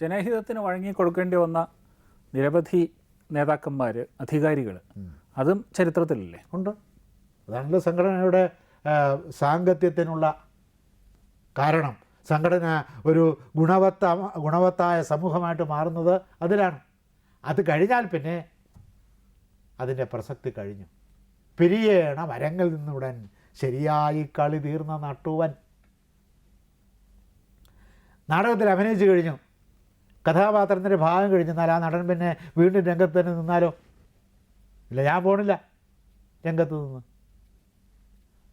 ജനഹിതത്തിന് വഴങ്ങിക്കൊടുക്കേണ്ടി വന്ന നിരവധി നേതാക്കന്മാർ അധികാരികൾ അതും ചരിത്രത്തിലല്ലേ? ഉണ്ട്. അതാണല്ലോ സംഘടനയുടെ സാങ്കത്യത്തിനുള്ള കാരണം. സംഘടന ഒരു ഗുണവത്ത ഗുണവത്തായ സമൂഹമായിട്ട് മാറുന്നത് അതിലാണ്. അത് കഴിഞ്ഞാൽ പിന്നെ അതിന്റെ പ്രസക്തി കഴിഞ്ഞു. പിരിയേണ മരങ്ങൾ നിന്നുടൻ ശരിയായി കളി തീർന്ന നട്ടുവൻ. നാടകത്തിൽ അഭിനയിച്ചു കഴിഞ്ഞു. കഥാപാത്രത്തിന്റെ ഭാഗം കഴിഞ്ഞെന്നാൽ ആ നടൻ പിന്നെ വീണ്ടും രംഗത്ത് തന്നെ നിന്നാലോ? ഇല്ല ഞാൻ പോണില്ല രംഗത്ത് നിന്ന്.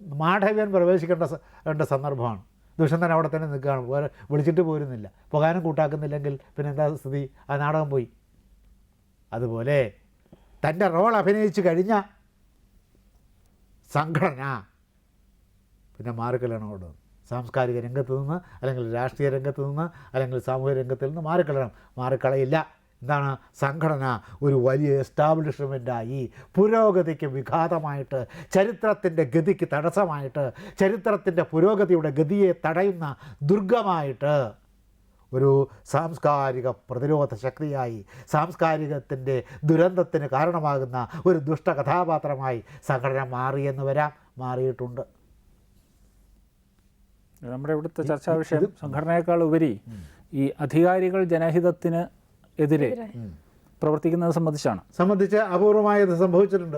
മാഠവ്യൻ പ്രവേശിക്കേണ്ട സന്ദർഭമാണ്. ദുഷ്യന്തൻ അവിടെ തന്നെ നിൽക്കുകയാണ്. വേറെ വിളിച്ചിട്ട് പോരുന്നില്ല. പുകാനും കൂട്ടാക്കുന്നില്ലെങ്കിൽ പിന്നെ എന്താ സ്ഥിതി? ആ നാടകം പോയി. അതുപോലെ തന്റെ റോൾ അഭിനയിച്ചു കഴിഞ്ഞ സംഘടന പിന്നെ മാർക്കലാണ് അവിടെ. സാംസ്കാരിക രംഗത്ത് നിന്ന് അല്ലെങ്കിൽ രാഷ്ട്രീയ രംഗത്ത് നിന്ന് അല്ലെങ്കിൽ സാമൂഹിക രംഗത്തിൽ നിന്ന് മാറിക്കളയണം. മാറിക്കളയില്ല. എന്താണ്? സംഘടന ഒരു വലിയ എസ്റ്റാബ്ലിഷ്മെന്റായി പുരോഗതിക്ക് വിഘാതമായിട്ട് ചരിത്രത്തിന്റെ ഗതിക്ക് തടസ്സമായിട്ട് ചരിത്രത്തിന്റെ പുരോഗതിയുടെ ഗതിയെ തടയുന്ന ദുർഗമായിട്ട് ഒരു സാംസ്കാരിക പ്രതിരോധ ശക്തിയായി സാംസ്കാരികത്തിന്റെ ദുരന്തത്തിന് കാരണമാകുന്ന ഒരു ദുഷ്ട കഥാപാത്രമായി സംഘടന മാറിയെന്ന് വരാം. മാറിയിട്ടുണ്ട്. നമ്മുടെ ഇവിടുത്തെ ചർച്ചാ വിഷയം സംഘടനയേക്കാൾ ഉപരി ഈ അധികാരികൾ ജനഹിതത്തിന് എതിരെ പ്രവർത്തിക്കുന്നത് സംബന്ധിച്ചാണ്. സംബന്ധിച്ച് അപൂർവമായി ഇത് സംഭവിച്ചിട്ടുണ്ട്.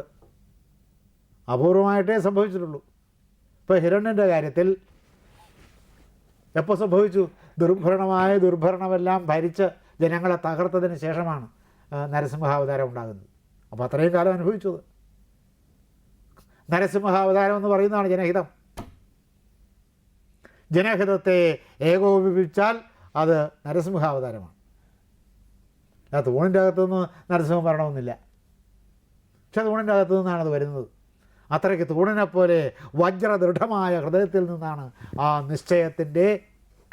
അപൂർവമായിട്ടേ സംഭവിച്ചിട്ടുള്ളൂ. ഇപ്പോൾ ഹിരണ്യന്റെ കാര്യത്തിൽ എപ്പോൾ സംഭവിച്ചു? ദുർഭരണമായ ദുർഭരണമെല്ലാം ഭരിച്ച് ജനങ്ങളെ തകർത്തതിന് ശേഷമാണ് നരസിംഹാവതാരം ഉണ്ടാകുന്നത്. അപ്പോൾ അത്രയും കാലം അനുഭവിച്ചത്. നരസിംഹാവതാരം എന്ന് പറയുന്നതാണ് ജനഹിതം. ജനഹിതത്തെ ഏകോപിപ്പിച്ചാൽ അത് നരസിംഹാവതാരമാണ്. ആ തൂണിന്റെ അകത്തുനിന്ന് നരസിംഹം വരണമെന്നില്ല. പക്ഷെ തൂണിന്റെ അകത്തു നിന്നാണ് അത് വരുന്നത്. അത്രയ്ക്ക് തൂണിനെ പോലെ വജ്രദൃഢമായ ഹൃദയത്തിൽ നിന്നാണ് ആ നിശ്ചയത്തിന്റെ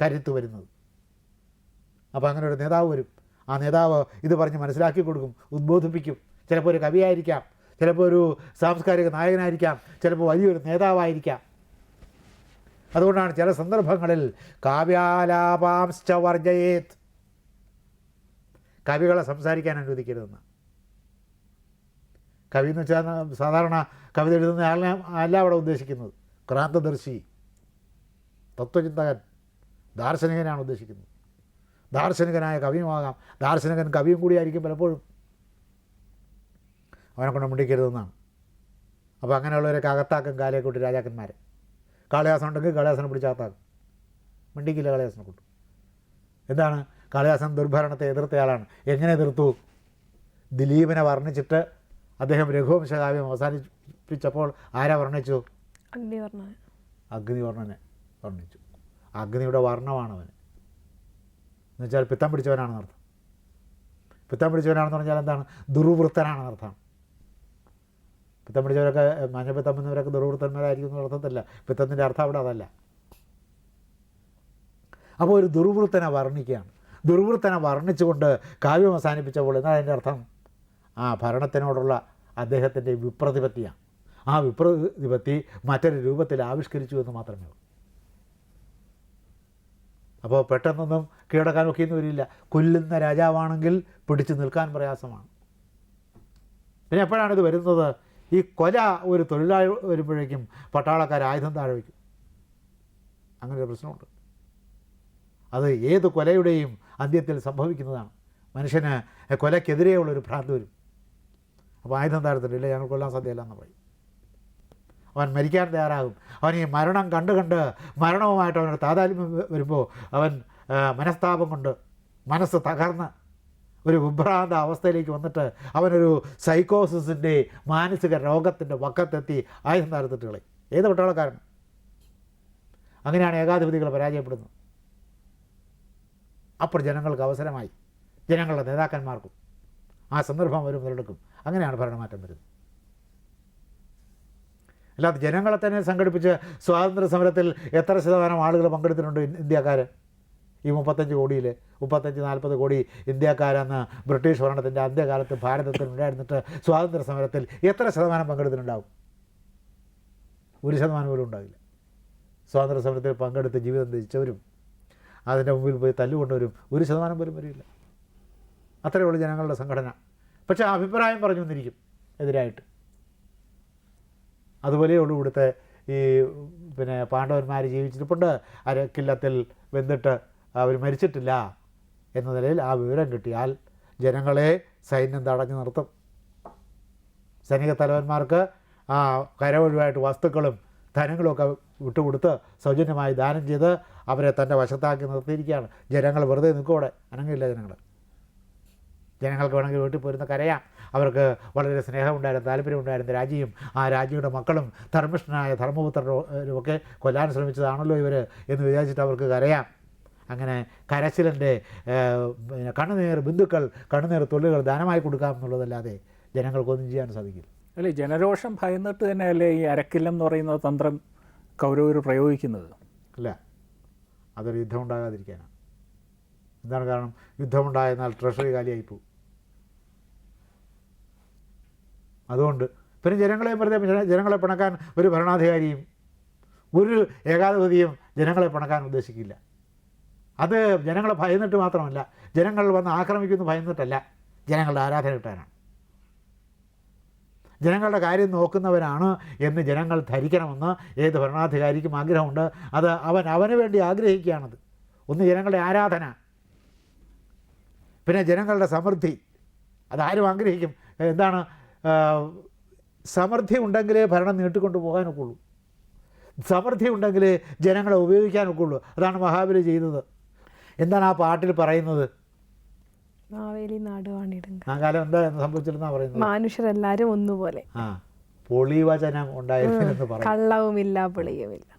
കരുത്ത് വരുന്നത്. അപ്പോൾ അങ്ങനെ ഒരു നേതാവ് വരും. ആ നേതാവ് ഇത് പറഞ്ഞ് മനസ്സിലാക്കി കൊടുക്കും ഉദ്ബോധിപ്പിക്കും. ചിലപ്പോൾ ഒരു കവിയായിരിക്കാം ചിലപ്പോൾ ഒരു സാംസ്കാരിക നായകനായിരിക്കാം ചിലപ്പോൾ വലിയൊരു നേതാവായിരിക്കാം. അതുകൊണ്ടാണ് ചില സന്ദർഭങ്ങളിൽ കാവ്യാലാപാംശ്ച വർജയേത്. കവികളെ സംസാരിക്കാൻ അനുവദിക്കരുതെന്ന്. കവി എന്ന് വെച്ചാൽ സാധാരണ കവിത എഴുതുന്ന ആളിനെ അല്ല അവിടെ ഉദ്ദേശിക്കുന്നത്. ക്രാന്തദർശി തത്വചിന്തകൻ ദാർശനികനാണ് ഉദ്ദേശിക്കുന്നത്. ദാർശനികനായ കവിയുമാകാം. ദാർശനികൻ കവിയും കൂടിയായിരിക്കും പലപ്പോഴും അവനെ കൊണ്ട് മുണ്ടിക്കരുതെന്നാണ്. അപ്പോൾ അങ്ങനെയുള്ളവരൊക്കെ അകത്താക്കും കാലേക്കൂട്ടി രാജാക്കന്മാരെ. കാളിദാസൻ ഉണ്ടെങ്കിൽ കാളിദാസനെ പിടിച്ചകത്താക്കും മിണ്ടിക്കില്ല കാളിദാസനെ കൊണ്ടു. എന്താണ്? കാളിദാസൻ ദുർഭരണത്തെ എതിർത്തയാളാണ് എങ്ങനെ എതിർത്തു? ദിലീപിനെ വർണിച്ചിട്ട് അദ്ദേഹം രഘുവംശകാവ്യം അവസാനിപ്പിച്ചപ്പോൾ ആരാ വർണിച്ചു? അഗ്നിവർണ അഗ്നിവർണനെ വർണിച്ചു. അഗ്നിയുടെ വർണമാണ് അവന് എന്നുവെച്ചാൽ പിത്തം പിടിച്ചവനാണെന്ന് അർത്ഥം പിത്തം പിടിച്ചവനാണെന്ന് പറഞ്ഞാൽ എന്താണ്? ദുർവൃത്തനാണെന്ന് അർത്ഥം പിത്തം പിടിച്ചവരൊക്കെ മഞ്ഞപ്പിത്തം എന്നവരൊക്കെ ദുർവൃത്തന്മാരായിരിക്കും എന്ന് അർത്ഥത്തില്ല പിത്തത്തിന്റെ അർത്ഥം അവിടെ അതല്ല. അപ്പോൾ ഒരു ദുർവൃത്തനെ വർണിക്കുകയാണ്. ദുർവൃത്തനെ വർണിച്ചുകൊണ്ട് കാവ്യം അവസാനിപ്പിച്ചപ്പോൾ എന്നാൽ അതിന്റെ അർത്ഥം? ആ ഭരണത്തിനോടുള്ള അദ്ദേഹത്തിന്റെ വിപ്രതിപത്തിയാണ്. ആ വിപ്രതിപത്തി മറ്റൊരു രൂപത്തിൽ ആവിഷ്കരിച്ചു എന്ന് മാത്രമേ ഉള്ളൂ. അപ്പോൾ പെട്ടെന്നൊന്നും കീഴടക്കാൻ ഒക്കെയൊന്നും വരില്ല. കൊല്ലുന്ന രാജാവാണെങ്കിൽ പിടിച്ചു നിൽക്കാൻ പ്രയാസമാണ്. പിന്നെ എപ്പോഴാണ് ഇത് വരുന്നത്? ഈ കൊല ഒരു തൊഴിലാളി വരുമ്പോഴേക്കും പട്ടാളക്കാർ ആയുധം താഴെ വയ്ക്കും. അങ്ങനെ ഒരു പ്രശ്നമുണ്ട്. അത് ഏത് കൊലയുടെയും അന്ത്യത്തിൽ സംഭവിക്കുന്നതാണ്. മനുഷ്യന് കൊലക്കെതിരെയുള്ളൊരു ഭ്രാന്ത് വരും. അപ്പോൾ ആയുധം താഴത്തിട്ടില്ല ഞങ്ങൾ കൊല്ലാൻ സാധ്യമല്ല എന്ന് പറയും. അവൻ മരിക്കാൻ തയ്യാറാകും. അവൻ ഈ മരണം കണ്ട് കണ്ട് മരണവുമായിട്ട് അവനൊരു താതാത്മ്യം വരുമ്പോൾ അവൻ മനസ്താപം കൊണ്ട് മനസ്സ് തകർന്ന് ഒരു വിഭ്രാന്ത അവസ്ഥയിലേക്ക് വന്നിട്ട് അവനൊരു സൈക്കോസിന്റെ മാനസിക രോഗത്തിന്റെ വക്കത്തെത്തി ആയുധം താരത്തിട്ട് കളി ഏത് പട്ടാളക്കാരൻ അങ്ങനെയാണ് ഏകാധിപതികൾ പരാജയപ്പെടുന്നത്. അപ്പോൾ ജനങ്ങൾക്ക് അവസരമായി. ജനങ്ങളുടെ നേതാക്കന്മാർക്കും ആ സന്ദർഭം വരും മുതലെടുക്കും. അങ്ങനെയാണ് ഭരണമാറ്റം വരുന്നത്. അല്ലാതെ ജനങ്ങളെ തന്നെ സംഘടിപ്പിച്ച് സ്വാതന്ത്ര്യ സമരത്തിൽ എത്ര ശതമാനം ആളുകൾ പങ്കെടുത്തിട്ടുണ്ട് ഇന്ത്യക്കാർ ഈ മുപ്പത്തഞ്ച് കോടിയിൽ മുപ്പത്തഞ്ച് നാൽപ്പത് കോടി ഇന്ത്യക്കാരെന്ന് ബ്രിട്ടീഷ് ഭരണത്തിന്റെ അന്ത്യകാലത്ത് ഭാരതത്തിൽ ഉണ്ടായിരുന്നിട്ട് സ്വാതന്ത്ര്യ സമരത്തിൽ എത്ര ശതമാനം പങ്കെടുത്തിട്ടുണ്ടാവും? ഒരു ശതമാനം പോലും ഉണ്ടാവില്ല. സ്വാതന്ത്ര്യ സമരത്തിൽ പങ്കെടുത്ത് ജീവിതം ത്യജിച്ചവരും അതിന്റെ മുമ്പിൽ പോയി തല്ലുകൊണ്ടവരും ഒരു ശതമാനം പോലും വരില്ല. അത്രയേ ഉള്ളൂ ജനങ്ങളുടെ സംഘടന. പക്ഷേ അഭിപ്രായം പറഞ്ഞു വന്നിരിക്കും എതിരായിട്ട്. അതുപോലെയേ ഉള്ളൂ ഇവിടുത്തെ ഈ പിന്നെ പാണ്ഡവന്മാർ ജീവിച്ചിട്ടുണ്ട് അരക്കില്ലത്തിൽ വെന്തിട്ട് അവർ മരിച്ചിട്ടില്ല എന്ന നിലയിൽ ആ വിവരം കിട്ടിയാൽ ജനങ്ങളെ സൈന്യം തടഞ്ഞു നിർത്തും. സൈനിക തലവന്മാർക്ക് ആ കരവൊഴിവായിട്ട് വസ്തുക്കളും ധനങ്ങളുമൊക്കെ വിട്ടുകൊടുത്ത് സൗജന്യമായി ദാനം ചെയ്ത് അവരെ തന്റെ വശത്താക്കി നിർത്തിയിരിക്കുകയാണ്. ജനങ്ങൾ വെറുതെ നിൽക്കൂടെ അനങ്ങില്ല ജനങ്ങൾ. ജനങ്ങൾക്ക് വേണമെങ്കിൽ വീട്ടിൽ പോരുന്ന കരയാം. അവർക്ക് വളരെ സ്നേഹമുണ്ടായിരുന്നു താല്പര്യമുണ്ടായിരുന്ന. രാജിയും ആ രാജിയുടെ മക്കളും ധർമ്മിഷ്ഠനായ ധർമ്മപുത്രരും ഒക്കെ കൊല്ലാൻ ശ്രമിച്ചതാണല്ലോ ഇവർ എന്ന് വിചാരിച്ചിട്ട് അവർക്ക് കരയാം. അങ്ങനെ കരച്ചിലിന്റെ കണ്ണുനീർ ബന്ധുക്കൾ കണ്ണുനീർ തൊഴിലുകൾ ദാനമായി കൊടുക്കാം എന്നുള്ളതല്ലാതെ ജനങ്ങൾക്കൊന്നും ചെയ്യാൻ സാധിക്കില്ല. അല്ലേ ജനരോഷം ഭയന്നിട്ട് തന്നെയല്ലേ ഈ അരക്കില്ലം എന്ന് പറയുന്ന തന്ത്രം കൗരവർ പ്രയോഗിക്കുന്നത്? അല്ല അതൊരു യുദ്ധം ഉണ്ടാകാതിരിക്കാനാണ്. എന്താണ് കാരണം? യുദ്ധമുണ്ടായെന്നാൽ ട്രഷറി കാലിയായി പോകും അതുകൊണ്ട് പിന്നെ ജനങ്ങളെ വെറുതെ ജനങ്ങളെ പിണക്കാൻ ഒരു ഭരണാധികാരിയും ഒരു ഏകാധിപതിയും ജനങ്ങളെ പിണക്കാൻ ഉദ്ദേശിക്കില്ല. അത് ജനങ്ങളെ ഭയന്നിട്ട് മാത്രമല്ല ജനങ്ങൾ വന്ന് ആക്രമിക്കുന്നു ഭയന്നിട്ടല്ല ജനങ്ങളുടെ ആരാധന കിട്ടാനാണ്. ജനങ്ങളുടെ കാര്യം നോക്കുന്നവരാണ് എന്ന് ജനങ്ങൾ ധരിക്കണമെന്ന് ഏത് ഭരണാധികാരിക്കും ആഗ്രഹമുണ്ട്. അത് അവൻ അവന് വേണ്ടി ആഗ്രഹിക്കുകയാണത്. ഒന്ന് ജനങ്ങളുടെ ആരാധന പിന്നെ ജനങ്ങളുടെ സമൃദ്ധി. അതാരും ആഗ്രഹിക്കും. എന്താണ് സമൃദ്ധി ഉണ്ടെങ്കിലേ ഭരണം നീട്ടിക്കൊണ്ട് പോകാനൊക്കുള്ളൂ സമൃദ്ധി ഉണ്ടെങ്കിലേ ജനങ്ങളെ ഉപയോഗിക്കാനൊക്കുള്ളൂ അതാണ് മഹാബലി ചെയ്തത്. എന്താണ് ആ പാട്ടിൽ പറയുന്നത്? മാവേലി നാടുവാണിടുങ്ക ആ കാലം എന്താ സംഭവിച്ചിരുന്നാ പറയുന്നത്? മനുഷ്യരെല്ലാരും ഒന്നുപോലെ. ആ പൊളിവചനം ഉണ്ടായിരുന്നെന്ന് പറയും കള്ളവുമില്ല പിളിയുമില്ല.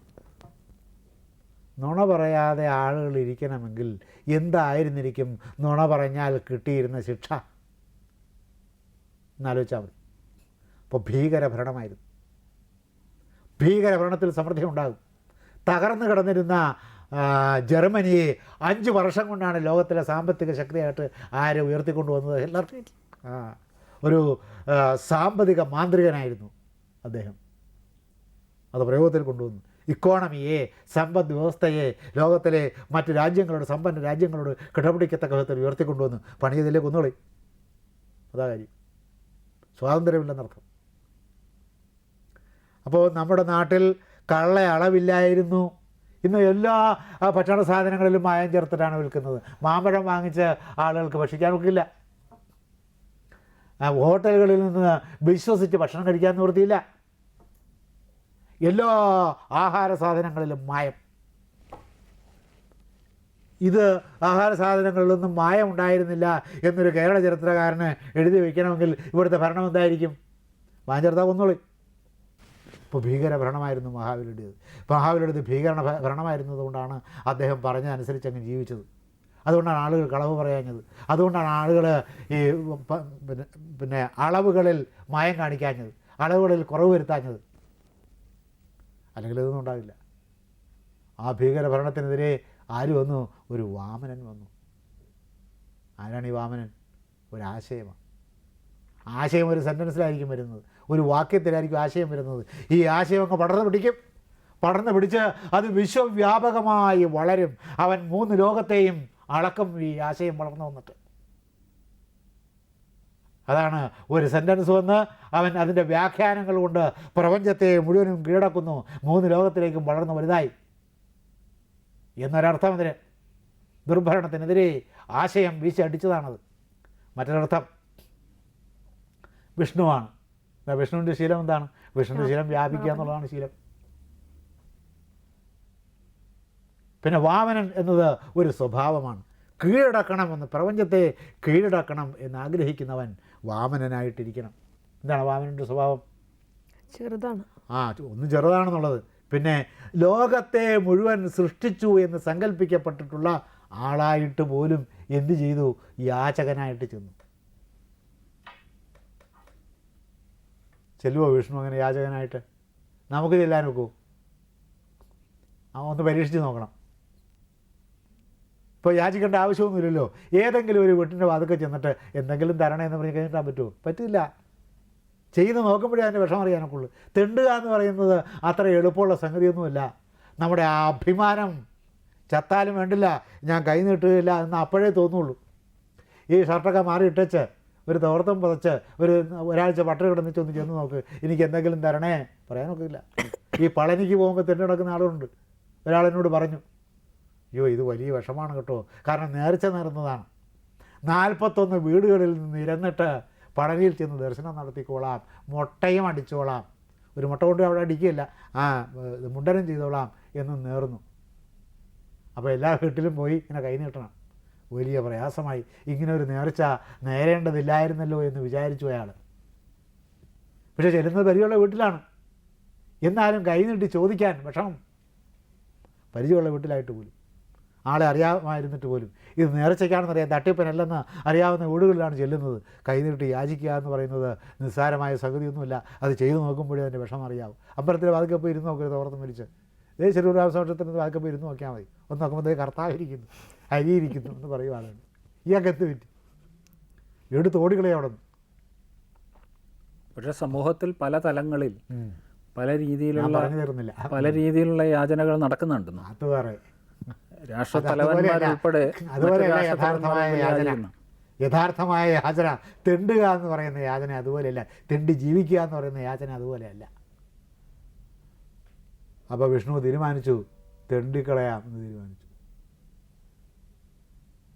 നുണ പറയാതെ ആളുകൾ ഇരിക്കണമെങ്കിൽ എന്തായിരുന്നിരിക്കും? നുണ പറഞ്ഞാൽ കിട്ടിയിരുന്ന ശിക്ഷ. എന്നാലോചിച്ചാൽ മതി. അപ്പോൾ ഭീകരഭരണമായിരുന്നു. ഭീകരഭരണത്തിൽ സമൃദ്ധി ഉണ്ടാകും. തകർന്നു കിടന്നിരുന്ന ജർമ്മനിയെ അഞ്ച് വർഷം കൊണ്ടാണ് ലോകത്തിലെ സാമ്പത്തിക ശക്തിയായിട്ട് ആരെ ഉയർത്തിക്കൊണ്ടുവന്നത് എല്ലാവർക്കും ഒരു സാമ്പത്തിക മാന്ത്രികനായിരുന്നു അദ്ദേഹം. അത് പ്രയോഗത്തിൽ കൊണ്ടുവന്നു. ഇക്കോണമിയെ സമ്പദ് വ്യവസ്ഥയെ ലോകത്തിലെ മറ്റ് രാജ്യങ്ങളോട് സമ്പന്ന രാജ്യങ്ങളോട് കിടപിടിക്കത്തക്ക വിധത്തിൽ ഉയർത്തിക്കൊണ്ടുവന്നു പണിയതിലേ കൊന്നുകളി. അതാ കാര്യം. സ്വാതന്ത്ര്യമില്ലെന്നർത്ഥം അപ്പോൾ നമ്മുടെ നാട്ടിൽ കള്ള അളവില്ലായിരുന്നു ഇന്ന് എല്ലാ ഭക്ഷണ സാധനങ്ങളിലും മായം ചേർത്തിട്ടാണ് വിൽക്കുന്നത്. മാമ്പഴം വാങ്ങിച്ച് ആളുകൾക്ക് ഭക്ഷിക്കാൻ ഒക്കില്ല. ഹോട്ടലുകളിൽ നിന്ന് വിശ്വസിച്ച് ഭക്ഷണം കഴിക്കാൻ നിവൃത്തിയില്ല. എല്ലാ ആഹാര സാധനങ്ങളിലും മായം. ഇത് ആഹാര സാധനങ്ങളിലൊന്നും മായം ഉണ്ടായിരുന്നില്ല എന്നൊരു കേരള ചരിത്രകാരന് എഴുതി വയ്ക്കണമെങ്കിൽ ഇവിടുത്തെ ഭരണം എന്തായിരിക്കും? വാഞ്ചർത്താ കൊന്നോളി. ഇപ്പോൾ ഭീകര ഭരണമായിരുന്നു മഹാബലിയുടേത് മഹാബലിയുടേത് ഭീകര ഭ- ഭരണമായിരുന്നതുകൊണ്ടാണ് അദ്ദേഹം പറഞ്ഞതനുസരിച്ച് അങ്ങ് ജീവിച്ചത്. അതുകൊണ്ടാണ് ആളുകൾ കളവ് പറയാഞ്ഞത്. അതുകൊണ്ടാണ് ആളുകൾ ഈ പിന്നെ പിന്നെ അളവുകളിൽ മായം കാണിക്കാഞ്ഞത്. അളവുകളിൽ കുറവ് വരുത്താഞ്ഞത്. അല്ലെങ്കിൽ ഇതൊന്നും ഉണ്ടാവില്ല. ആ ഭീകര ഭരണത്തിനെതിരെ ആര് വന്നു? ഒരു വാമനൻ വന്നു. ആരാണ് ഈ വാമനൻ? ഒരാശയമാണ്. ആശയം ഒരു സെന്റൻസിലായിരിക്കും വരുന്നത്. ഒരു വാക്യത്തിലായിരിക്കും ആശയം വരുന്നത്. ഈ ആശയം അങ്ങ് പടർന്ന് പിടിക്കും. പടർന്ന് പിടിച്ച് അത് വിശ്വവ്യാപകമായി വളരും. അവൻ മൂന്ന് ലോകത്തെയും അളക്കും ഈ ആശയം വളർന്നു വന്നിട്ട്. അതാണ് ഒരു സെന്റൻസ് വന്ന് അവൻ അതിന്റെ വ്യാഖ്യാനങ്ങൾ കൊണ്ട് പ്രപഞ്ചത്തെ മുഴുവനും കീഴടക്കുന്നു. മൂന്ന് ലോകത്തിലേക്കും വളർന്നു വലുതായി. എന്നൊരർത്ഥം അതിന്. ദുർഭരണത്തിനെതിരെ ആശയം വീശി അടിച്ചതാണത്. മറ്റൊരർത്ഥം. വിഷ്ണുവാണ്. വിഷ്ണുവിന്റെ ശീലം എന്താണ്? വിഷ്ണുവിന്റെ ശീലം വ്യാപിക്കുക എന്നുള്ളതാണ് ശീലം. പിന്നെ വാമനൻ എന്നത് ഒരു സ്വഭാവമാണ്. കീഴടക്കണമെന്ന് പ്രപഞ്ചത്തെ കീഴടക്കണം എന്ന് ആഗ്രഹിക്കുന്നവൻ വാമനനായിട്ടിരിക്കണം. എന്താണ് വാമനന്റെ സ്വഭാവം? ചെറുതാണ്. ആ ഒന്ന് ചെറുതാണെന്നുള്ളത്. പിന്നെ ലോകത്തെ മുഴുവൻ സൃഷ്ടിച്ചു എന്ന് സങ്കല്പിക്കപ്പെട്ടിട്ടുള്ള ആളായിട്ട് പോലും എന്ത് ചെയ്തു? യാചകനായിട്ട് ചെന്നു. ചെല്ലുവോ വിഷ്ണു അങ്ങനെ യാചകനായിട്ട്? നമുക്ക് ചെല്ലാൻ നോക്കൂ. ആ ഒന്ന് പരീക്ഷിച്ച് നോക്കണം. ഇപ്പോൾ യാചിക്കേണ്ട ആവശ്യമൊന്നുമില്ലല്ലോ. ഏതെങ്കിലും ഒരു വീട്ടിന്റെ വാതുക്കെ ചെന്നിട്ട് എന്തെങ്കിലും തരണേ എന്ന് പറഞ്ഞ് കഴിഞ്ഞിട്ടാൻ പറ്റുമോ പറ്റില്ല. ചെയ്ത് നോക്കുമ്പോഴേ അതിന്റെ വിഷം അറിയാനൊക്കുള്ളൂ തെണ്ടുക എന്ന് പറയുന്നത് അത്ര എളുപ്പമുള്ള സംഗതിയൊന്നുമല്ല. നമ്മുടെ ആ അഭിമാനം. ചത്താലും വേണ്ടില്ല. ഞാൻ കൈ നീട്ടുകയില്ല എന്ന് അപ്പോഴേ തോന്നുള്ളൂ. ഈ ഷർട്ടൊക്കെ മാറി ഇട്ടച്ച് ഒരു തോർത്തം പുതച്ച് ഒരു ഒരാഴ്ച പട്ടറി കിടന്നിച്ച് ഒന്ന് ചെന്ന് നോക്ക്. എനിക്ക് എന്തെങ്കിലും തരണേ? പറയാനൊക്കില്ല. ഈ പളനിക്ക് പോകുമ്പോൾ തെറ്റി നടക്കുന്ന ആളുണ്ട് ഒരാളെന്നോട് പറഞ്ഞു അയ്യോ ഇത് വലിയ വിഷമാണ് കേട്ടോ. കാരണം നേർച്ച നേർന്നതാണ്. നാൽപ്പത്തൊന്ന് വീടുകളിൽ നിന്ന് ഇരന്നിട്ട് പളനിയിൽ ചെന്ന് ദർശനം നടത്തിക്കോളാം. മുട്ടയും അടിച്ചോളാം. ഒരു മുട്ട കൊണ്ട് അവിടെ അടിക്കുകയില്ല. ആ മുണ്ടനം ചെയ്തോളാം എന്ന് നേർന്നു. അപ്പോൾ എല്ലാ വീട്ടിലും പോയി ഇങ്ങനെ കൈ നീട്ടണം. വലിയ പ്രയാസമായി. ഇങ്ങനെ ഒരു നേർച്ച നേരേണ്ടതില്ലായിരുന്നല്ലോ എന്ന് വിചാരിച്ചു അയാൾ. പക്ഷെ ചെല്ലുന്നത് പരിചയമുള്ള വീട്ടിലാണ്. എന്നാലും കൈ നീട്ടി ചോദിക്കാൻ വിഷമം. പരിചയമുള്ള വീട്ടിലായിട്ട് പോലും. ആളെ അറിയാമായിരുന്നിട്ട് പോലും. ഇത് നേർച്ചയ്ക്കാണെന്നറിയാം തട്ടിപ്പനല്ലെന്ന് അറിയാവുന്ന വീടുകളിലാണ് ചെല്ലുന്നത്. കൈനീട്ടി യാചിക്കുക എന്ന് പറയുന്നത് നിസ്സാരമായ സംഗതിയൊന്നുമില്ല. അത് ചെയ്തു നോക്കുമ്പോഴേ അതിന്റെ വിഷമം അറിയാവും. അമ്പലത്തിൽ വാതിക്കെ പോയി ഇരുന്ന് നോക്കരുത് ഓർത്ത് മരിച്ച് ഇതേ ചെറുപുര സംരക്ഷണത്തിന് വാതിക്കെ പോയി ഇരുന്ന് നോക്കിയാൽ മതി. ഒന്ന് നോക്കുമ്പോഴത്തേക്ക് കർത്താവിരിക്കുന്നു അരിയിരിക്കുന്നു എന്ന് പറയും ആളുകൾ അകത്ത് പറ്റി എടുത്ത് ഓടിക്കളെ അവിടെ. പക്ഷേ സമൂഹത്തിൽ പല തലങ്ങളിൽ പല രീതിയിലുള്ള പല രീതിയിലുള്ള യാചനകൾ നടക്കുന്നുണ്ടെന്ന് അത് രാഷ്ട്ര. തലവന്മാരുൾപ്പെടെ യഥാർത്ഥമായ യാചന. യഥാർത്ഥമായ യാചന. തെണ്ടുക എന്ന് പറയുന്ന യാചന അതുപോലെയല്ല. തെണ്ടി ജീവിക്കുക എന്ന് പറയുന്ന യാചന അതുപോലെയല്ല. അപ്പോൾ വിഷ്ണു തീരുമാനിച്ചു തെണ്ടിക്കളയാം എന്ന് തീരുമാനിച്ചു.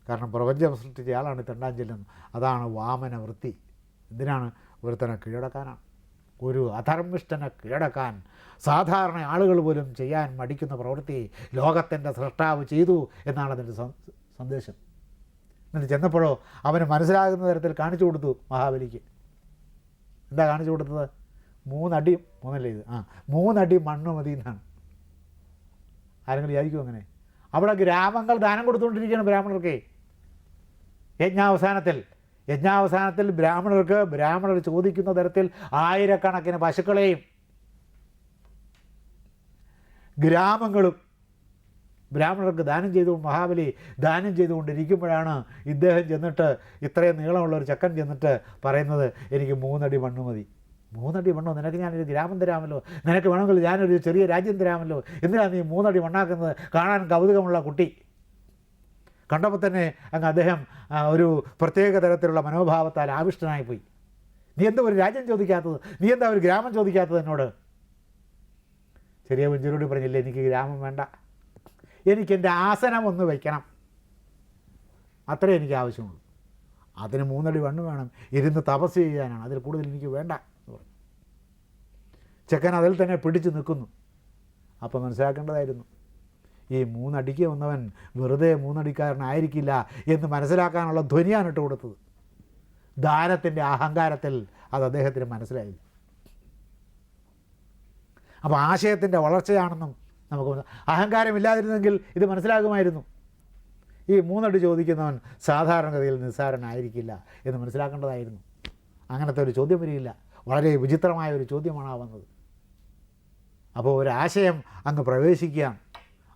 കാരണം പ്രപഞ്ചം സൃഷ്ടിച്ച ആളാണ് തെണ്ടാൻ ചെല്ലുന്നത് അതാണ് വാമന വൃത്തി എന്തിനാണ് ഒരുത്തനെ കീഴടക്കാനാണ്. ഒരു അധർമ്മിഷ്ഠനെ കീഴടക്കാൻ. സാധാരണ ആളുകൾ പോലും ചെയ്യാൻ മടിക്കുന്ന പ്രവൃത്തി ലോകത്തിന്റെ സൃഷ്ടാവ് ചെയ്തു എന്നാണ് അതിന്റെ സന്ദേശം. എന്നിട്ട് ചെന്നപ്പോഴോ അവന് മനസ്സിലാകുന്ന തരത്തിൽ കാണിച്ചു കൊടുത്തു മഹാബലിക്ക്. എന്താ കാണിച്ചു കൊടുത്തത്? മൂന്നടി മൂന്നല്ലേ ഇത്? ആ മൂന്നടി മണ്ണ് മതി എന്നാണ്. ആരെങ്കിലും വിചാരിക്കും അങ്ങനെ? അവിടെ ഗ്രാമങ്ങൾ ദാനം കൊടുത്തുകൊണ്ടിരിക്കുകയാണ് ബ്രാഹ്മണർക്ക്. യജ്ഞാവസാനത്തിൽ യജ്ഞാവസാനത്തിൽ ബ്രാഹ്മണർക്ക് ബ്രാഹ്മണർ ചോദിക്കുന്ന തരത്തിൽ ആയിരക്കണക്കിന് പശുക്കളെയും ഗ്രാമങ്ങളും ബ്രാഹ്മണർക്ക് ദാനം ചെയ്തു മഹാബലി ദാനം ചെയ്തുകൊണ്ടിരിക്കുമ്പോഴാണ് ഇദ്ദേഹം ചെന്നിട്ട് ഇത്രയും നീളമുള്ള ഒരു ചക്കൻ ചെന്നിട്ട് പറയുന്നത് എനിക്ക് മൂന്നടി മണ്ണ് മതി. മൂന്നടി മണ്ണോ? നിനക്ക് ഞാനൊരു ഗ്രാമം തരാമല്ലോ. നിനക്ക് വേണമെങ്കിൽ ഞാനൊരു ചെറിയ രാജ്യം തരാമല്ലോ. എന്തിനാണ് നീ മൂന്നടി മണ്ണാക്കുന്നത്? കാണാൻ കൗതുകമുള്ള കുട്ടി. കണ്ടപ്പോൾ തന്നെ അങ്ങ് അദ്ദേഹം ഒരു പ്രത്യേക തരത്തിലുള്ള മനോഭാവത്താൽ ആവിഷ്ടനായി പോയി നീ എന്താ ഒരു രാജ്യം ചോദിക്കാത്തത്? നീ എന്താ ഒരു ഗ്രാമം ചോദിക്കാത്തത് എന്നോട്? ചെറിയ പുഞ്ചിരോട് പറഞ്ഞില്ലേ എനിക്ക് ഗ്രാമം വേണ്ട. എനിക്ക് എന്റെ ആസനം ഒന്ന് വയ്ക്കണം. അത്രേ എനിക്ക് ആവശ്യമുള്ളൂ. അതിന് മൂന്നടി വണ്ണം വേണം. ഇരുന്ന് തപസ് ചെയ്യാനാണ്. അതിൽ കൂടുതൽ എനിക്ക് വേണ്ട. എന്ന് പറഞ്ഞു. ചെക്കൻ അതിൽ തന്നെ പിടിച്ചു നിൽക്കുന്നു. അപ്പോൾ മനസ്സിലാക്കേണ്ടതായിരുന്നു. ഈ മൂന്നടിക്ക് വന്നവൻ വെറുതെ മൂന്നടിക്കാരനായിരിക്കില്ല എന്ന് മനസ്സിലാക്കാനുള്ള ധ്വനിയാണ് ഇട്ട് കൊടുത്തത്. ദാനത്തിന്റെ അഹങ്കാരത്തിൽ അത് അദ്ദേഹത്തിന് മനസ്സിലായില്ല. അപ്പോൾ ആശയത്തിന്റെ വളർച്ചയാണെന്നും നമുക്ക് അഹങ്കാരമില്ലാതിരുന്നെങ്കിൽ ഇത് മനസ്സിലാകുമായിരുന്നു. ഈ മൂന്നടി ചോദിക്കുന്നവൻ സാധാരണഗതിയിൽ നിസ്സാരനായിരിക്കില്ല എന്ന് മനസ്സിലാക്കേണ്ടതായിരുന്നു. അങ്ങനത്തെ ഒരു ചോദ്യം വരികയില്ല. വളരെ വിചിത്രമായ ഒരു ചോദ്യമാണ് ആ വന്നത്. അപ്പോൾ ഒരാശയം അങ്ങ് പ്രവേശിക്കുകയാണ്.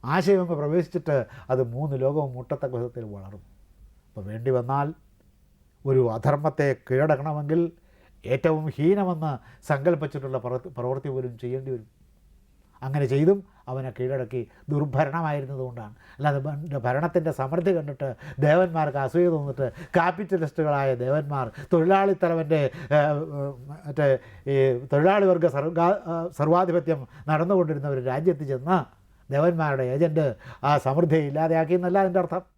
ആശയം പ്രവേശിച്ചിട്ട് അത് മൂന്ന് ലോകവും മുട്ടത്തക്ക വിധത്തിൽ വളരും. അപ്പോൾ വേണ്ടി വന്നാൽ ഒരു അധർമ്മത്തെ കീഴടക്കണമെങ്കിൽ ഏറ്റവും ഹീനമെന്ന് സങ്കല്പിച്ചിട്ടുള്ള പ്രവൃത്തി പോലും ചെയ്യേണ്ടി വരും. അങ്ങനെ ചെയ്തും അവനെ കീഴടക്കി ദുർഭരണമായിരുന്നതുകൊണ്ടാണ്. അല്ലാതെ ഭരണത്തിന്റെ സമൃദ്ധി കണ്ടിട്ട് ദേവന്മാർക്ക് അസൂയ തോന്നിട്ട് ക്യാപിറ്റലിസ്റ്റുകളായ ദേവന്മാർ തൊഴിലാളിത്തലവന്റെ മറ്റേ ഈ തൊഴിലാളി വർഗ സർഗാ സർവാധിപത്യം നടന്നുകൊണ്ടിരുന്ന ഒരു രാജ്യത്ത് ചെന്ന് ദേവന്മാരുടെ ഏജന്റ് ആ സമൃദ്ധി ഇല്ലാതെയാക്കി എന്നല്ല അതിന്റെ അർത്ഥം.